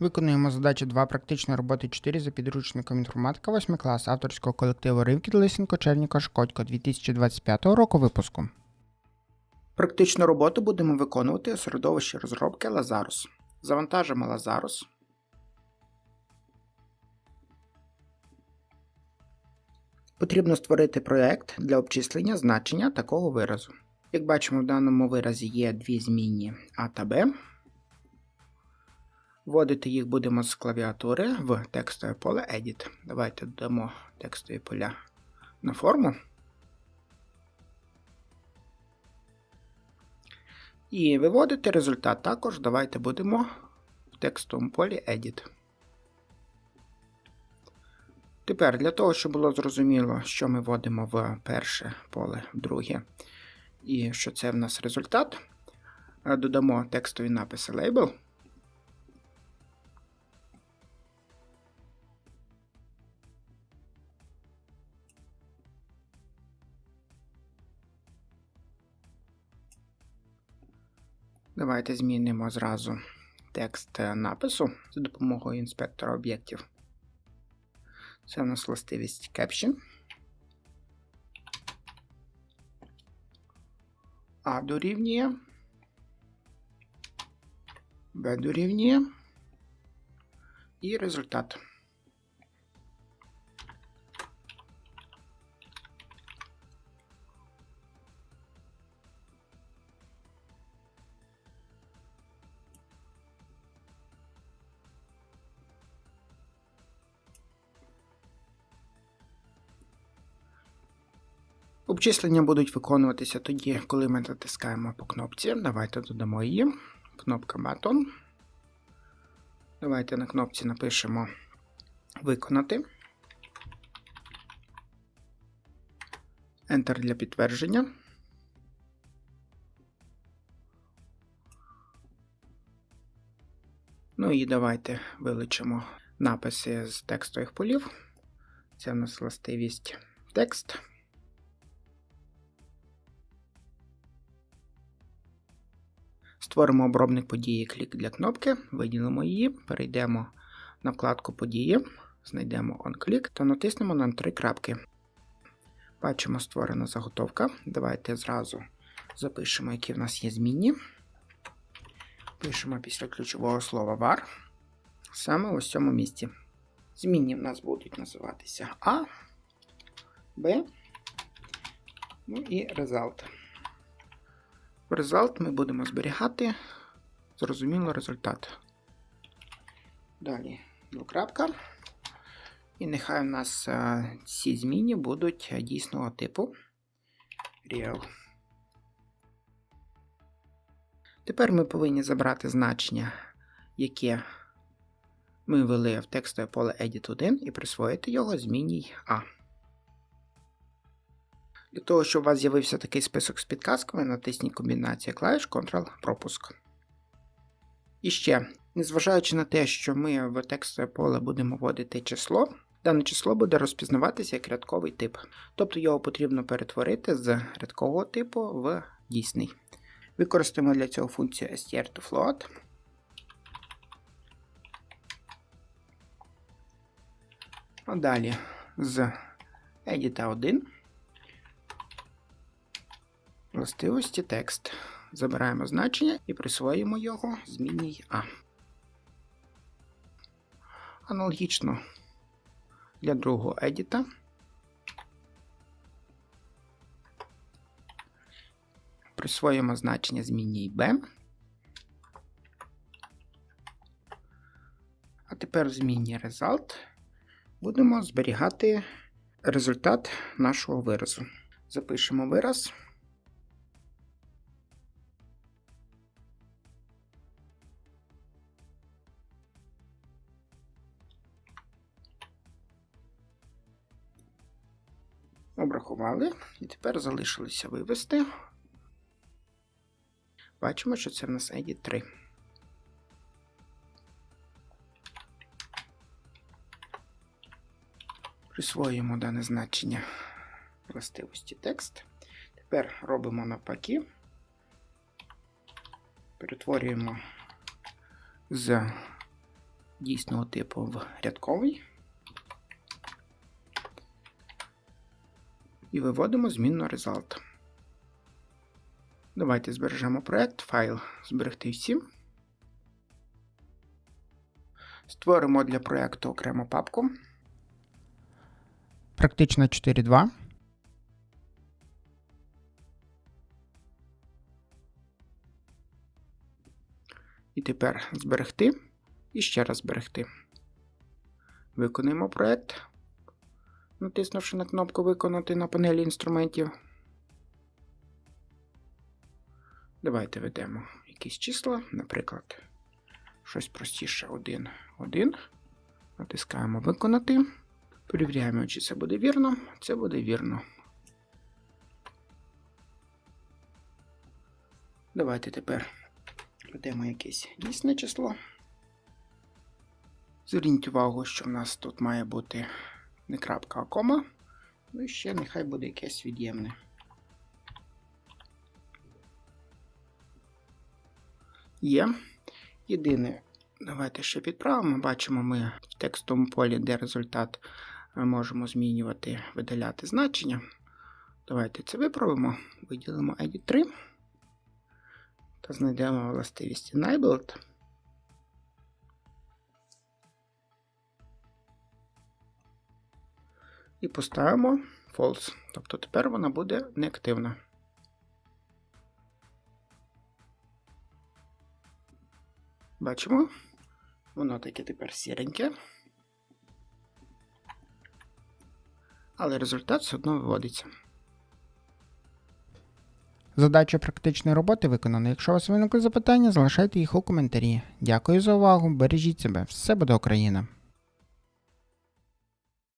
Виконуємо задачу 2 практичної роботи 4 за підручником інформатика 8 клас авторського колективу Ривкіт Лисенко Черніка Шкодько 2025 року випуску. Практичну роботу будемо виконувати у середовищі розробки Lazarus. Завантажимо Lazarus. Потрібно створити проєкт для обчислення значення такого виразу. Як бачимо, в даному виразі є дві змінні А та Б. Вводити їх будемо з клавіатури в текстове поле Edit. Давайте додамо текстові поля на форму. І виводити результат також давайте будемо в текстовому полі Edit. Тепер для того, щоб було зрозуміло, що ми вводимо в перше поле, в друге, і що це в нас результат, додамо текстові написи Label. Давайте змінимо зразу текст напису за допомогою інспектора об'єктів. Це у нас властивість Caption. А дорівнює. Б дорівнює. І результат. Обчислення будуть виконуватися тоді, коли ми натискаємо по кнопці. Давайте додамо її. Кнопка Button. Давайте на кнопці напишемо Виконати. Enter для підтвердження. Ну і давайте вилучимо написи з текстових полів. Це в нас властивість текст. Створимо обробник події клік для кнопки, виділимо її, перейдемо на вкладку Події, знайдемо OnClick та натиснемо на три крапки. Бачимо створена заготовка. Давайте зразу запишемо, які в нас є змінні. Пишемо після ключового слова var. Саме ось цьому місці. Змінні в нас будуть називатися A, B, ну і Result. Result ми будемо зберігати. Зрозуміло результат. Далі двокрапка. І нехай у нас а, ці зміни будуть дійсного типу Real. Тепер ми повинні забрати значення, яке ми ввели в текстове поле Edit 1 і присвоїти його змінній A. Для того, щоб у вас з'явився такий список з підказками, натисніть комбінація клавіш Ctrl-пропуск. І ще, незважаючи на те, що ми в текстове поле будемо вводити число, дане число буде розпізнаватися як рядковий тип. Тобто його потрібно перетворити з рядкового типу в дійсний. Використаємо для цього функцію str2float. А далі з edit 1 властивості текст. Забираємо значення і присвоїмо його змінній А. Аналогічно для другого едіта. Присвоїмо значення змінній B. А тепер в змінній result будемо зберігати результат нашого виразу. Запишемо вираз. Обрахували, і тепер залишилося вивести. Бачимо, що це в нас ID 3. Присвоюємо дане значення властивості текст. Тепер робимо навпаки. Перетворюємо з дійсного типу в рядковий. І виводимо змінну result. Давайте збережемо проект, файл зберегти всі. Створимо для проекту окрему папку. Практично 4.2. І тепер зберегти і ще раз зберегти. Виконуємо проект, натиснувши на кнопку Виконати на панелі інструментів. Давайте ведемо якісь числа, наприклад, щось простіше 1, 1. Натискаємо Виконати. Перевіряємо, чи це буде вірно. Це буде вірно. Давайте тепер ведемо якесь дійсне число. Зверніть увагу, що в нас тут має бути не крапка, а кома. Ну і ще нехай буде якесь від'ємне. Є. Єдине, давайте ще підправимо. Бачимо ми в текстовому полі, де результат можемо змінювати, видаляти значення. Давайте це виправимо. Виділимо Edit 3 та знайдемо властивість Enabled. І поставимо false. Тобто тепер вона буде неактивна. Бачимо, воно таке тепер сіреньке. Але результат все одно виводиться. Задача практичної роботи виконана. Якщо у вас виникли запитання, залишайте їх у коментарі. Дякую за увагу. Бережіть себе. Все буде Україна!